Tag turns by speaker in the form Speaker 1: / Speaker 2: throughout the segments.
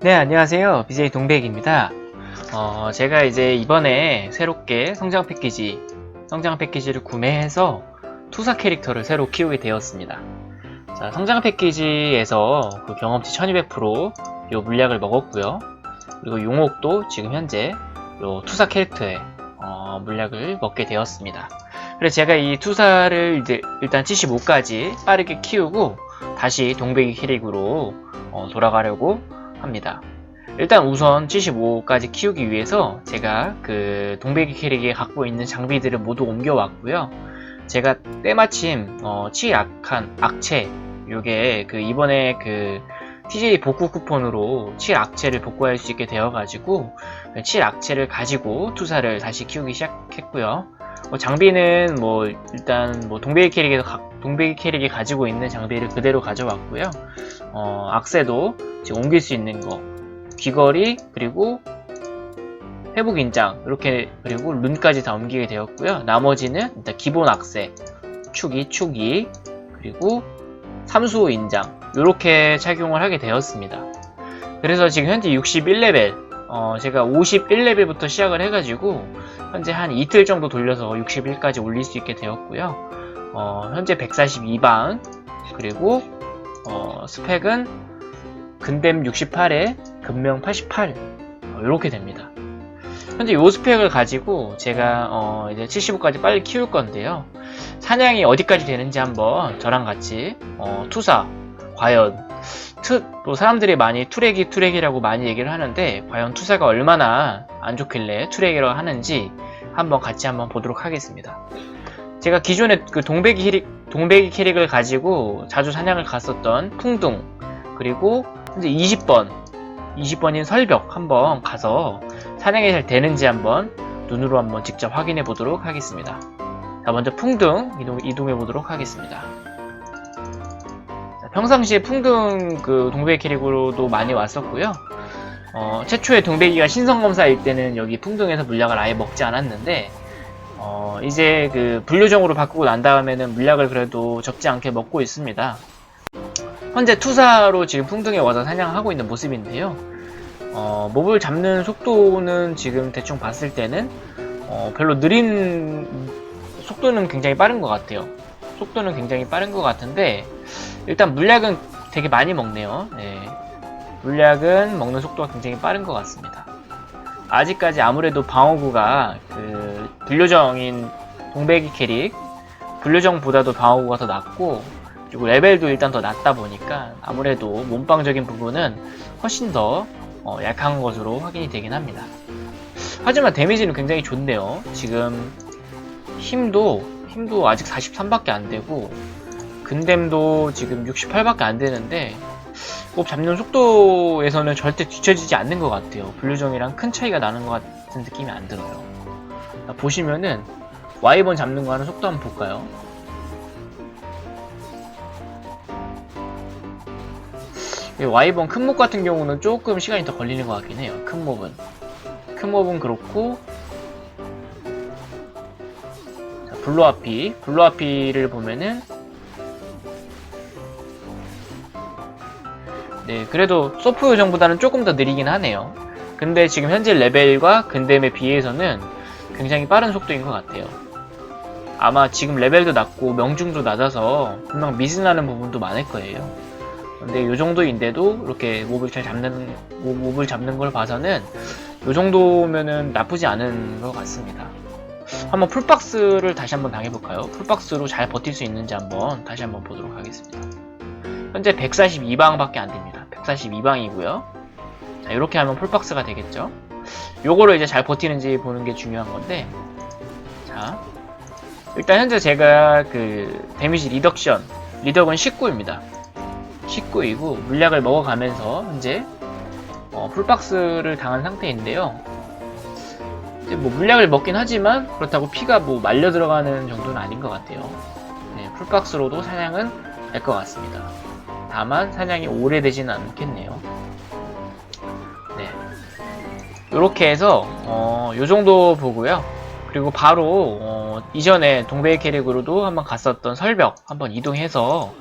Speaker 1: 네, 안녕하세요. BJ 동백입니다. 어, 제가 이제 이번에 새롭게 성장 패키지, 성장 패키지를 구매해서 투사 캐릭터를 새로 키우게 되었습니다. 자, 성장 패키지에서 그 경험치 1200%요 물약을 먹었고요. 그리고 용옥도 지금 현재 요 투사 캐릭터에 어, 물약을 먹게 되었습니다. 그래서 제가 이 투사를 이제 일단 75까지 빠르게 키우고 다시 동백이 캐릭으로 어, 돌아가려고 합니다. 일단 우선 75까지 키우기 위해서 제가 그 동백이 캐릭에 갖고 있는 장비들을 모두 옮겨왔고요. 제가 때마침 어, 치 악한 악체 요게 그 이번에 그 TJ 복구 쿠폰으로 7악체를 복구할 수 있게 되어가지고 7악체를 가지고 투사를 다시 키우기 시작했고요. 뭐 장비는 뭐 일단 뭐 동백이 캐릭에서 가- 동백이 캐릭이 가지고 있는 장비를 그대로 가져왔고요. 어, 악세도 지금 옮길 수 있는 거 귀걸이 그리고 회복 인장 이렇게 그리고 룬까지 다 옮기게 되었고요. 나머지는 일단 기본 악세 축이 축이 그리고 삼수호 인장 이렇게 착용을 하게 되었습니다. 그래서 지금 현재 61레벨 어, 제가 51레벨부터 시작을 해가지고 현재 한 이틀 정도 돌려서 61까지 올릴 수 있게 되었고요. 어, 현재 142방 그리고 어, 스펙은 근댐 68에 근명 88 이렇게 됩니다. 현재 요 스펙을 가지고 제가 어, 이제 75까지 빨리 키울 건데요. 사냥이 어디까지 되는지 한번 저랑 같이 어, 투사 과연 투, 또 사람들이 많이 투레기 투레기라고 많이 얘기를 하는데 과연 투사가 얼마나 안 좋길래 투레기라고 하는지 한번 같이 한번 보도록 하겠습니다. 제가 기존에 그 동백이 캐릭, 동백이 캐릭을 가지고 자주 사냥을 갔었던 풍둥 그리고 현재 20번 20번인 설벽 한번 가서 사냥이 잘 되는지 한번 눈으로 한번 직접 확인해 보도록 하겠습니다. 자 먼저 풍둥 이동, 이동해 보도록 하겠습니다. 자, 평상시에 풍둥 그 동백이 캐릭으로도 많이 왔었고요. 어, 최초에 동백이가 신성검사일 때는 여기 풍둥에서 물약을 아예 먹지 않았는데 어, 이제 그 분류정으로 바꾸고 난 다음에는 물약을 그래도 적지 않게 먹고 있습니다. 현재 투사로 지금 풍둥에 와서 사냥하고 있는 모습인데요. 어, 몹을 잡는 속도는 지금 대충 봤을 때는 어, 별로 느린 속도는 굉장히 빠른 것 같아요. 속도는 굉장히 빠른 것 같은데 일단 물약은 되게 많이 먹네요. 네. 물약은 먹는 속도가 굉장히 빠른 것 같습니다. 아직까지 아무래도 방어구가 그 불료정인 동백이 캐릭 불료정보다도 방어구가 더 낮고 그리고 레벨도 일단 더 낮다 보니까 아무래도 몸빵적인 부분은 훨씬 더 어, 약한 것으로 확인이 되긴 합니다. 하지만 데미지는 굉장히 좋네요. 지금 힘도 힘도 아직 43밖에 안 되고 근댐도 지금 68밖에 안 되는데 몹 잡는 속도에서는 절대 뒤처지지 않는 것 같아요. 블루정이랑 큰 차이가 나는 것 같은 느낌이 안 들어요. 자, 보시면은 와이번 잡는 거 하는 속도 한번 볼까요? 이 와이번 큰 몹 같은 경우는 조금 시간이 더 걸리는 것 같긴 해요. 큰 몹은. 큰 몹은 그렇고 자, 블루아피 블루아피를 보면은 네, 그래도 소프 요정보다는 조금 더 느리긴 하네요. 근데 지금 현재 레벨과 근댐에 비해서는 굉장히 빠른 속도인 것 같아요. 아마 지금 레벨도 낮고 명중도 낮아서 분명 미스나는 부분도 많을 거예요. 근데 요 정도인데도 이렇게 몹을 잘 잡는 몹- 몹을 잡는 걸 봐서는 요 정도면은 나쁘지 않은 것 같습니다. 한번 풀박스를 다시 한번 당해볼까요? 풀박스로 잘 버틸 수 있는지 한번 다시 한번 보도록 하겠습니다. 현재 142방밖에 안 됩니다. 142방이고요. 자, 이렇게 하면 풀박스가 되겠죠. 요거를 이제 잘 버티는지 보는 게 중요한 건데, 자, 일단 현재 제가 그 데미지 리덕션, 리덕은 19입니다. 19이고 물약을 먹어가면서 현재 어, 풀박스를 당한 상태인데요. 이제 뭐 물약을 먹긴 하지만 그렇다고 피가 뭐 말려 들어가는 정도는 아닌 것 같아요. 네, 풀박스로도 사냥은 될 것 같습니다. 다만 사냥이 오래되지는 않겠네요. 네. 요렇게 해서 어, 요 정도 보고요. 그리고 바로 어, 이전에 동백 캐릭으로도 한번 갔었던 설벽 한번 이동해서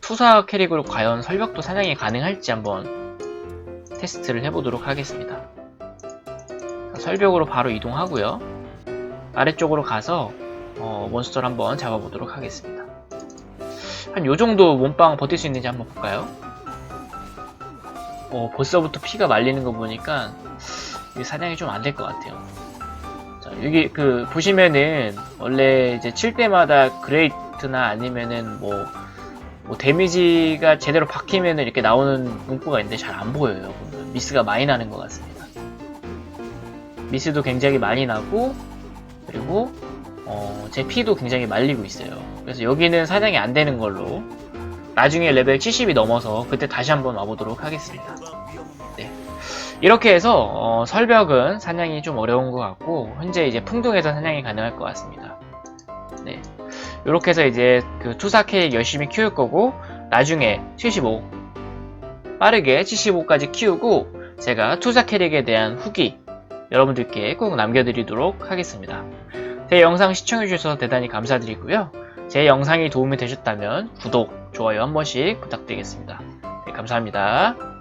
Speaker 1: 투사 캐릭으로 과연 설벽도 사냥이 가능할지 한번 테스트를 해보도록 하겠습니다. 자, 설벽으로 바로 이동하고요. 아래쪽으로 가서 어, 몬스터를 한번 잡아보도록 하겠습니다. 한 요정도 몸빵 버틸 수 있는지 한번 볼까요? 어, 벌써부터 피가 말리는 거 보니까 이게 사냥이 좀 안 될 것 같아요. 자, 여기 그 보시면은 원래 이제 칠 때마다 그레이트나 아니면은 뭐, 뭐 데미지가 제대로 박히면은 이렇게 나오는 문구가 있는데 잘 안 보여요. 보면. 미스가 많이 나는 것 같습니다. 미스도 굉장히 많이 나고 그리고 어, 제 피도 굉장히 말리고 있어요. 그래서 여기는 사냥이 안 되는 걸로 나중에 레벨 70이 넘어서 그때 다시 한번 와보도록 하겠습니다. 네. 이렇게 해서 어, 설벽은 사냥이 좀 어려운 것 같고 현재 이제 풍둥에서 사냥이 가능할 것 같습니다. 네. 이렇게 해서 이제 그 투사 캐릭 열심히 키울 거고 나중에 75 빠르게 75까지 키우고 제가 투사 캐릭에 대한 후기 여러분들께 꼭 남겨드리도록 하겠습니다. 제 영상 시청해주셔서 대단히 감사드리고요. 제 영상이 도움이 되셨다면 구독, 좋아요 한 번씩 부탁드리겠습니다. 네, 감사합니다.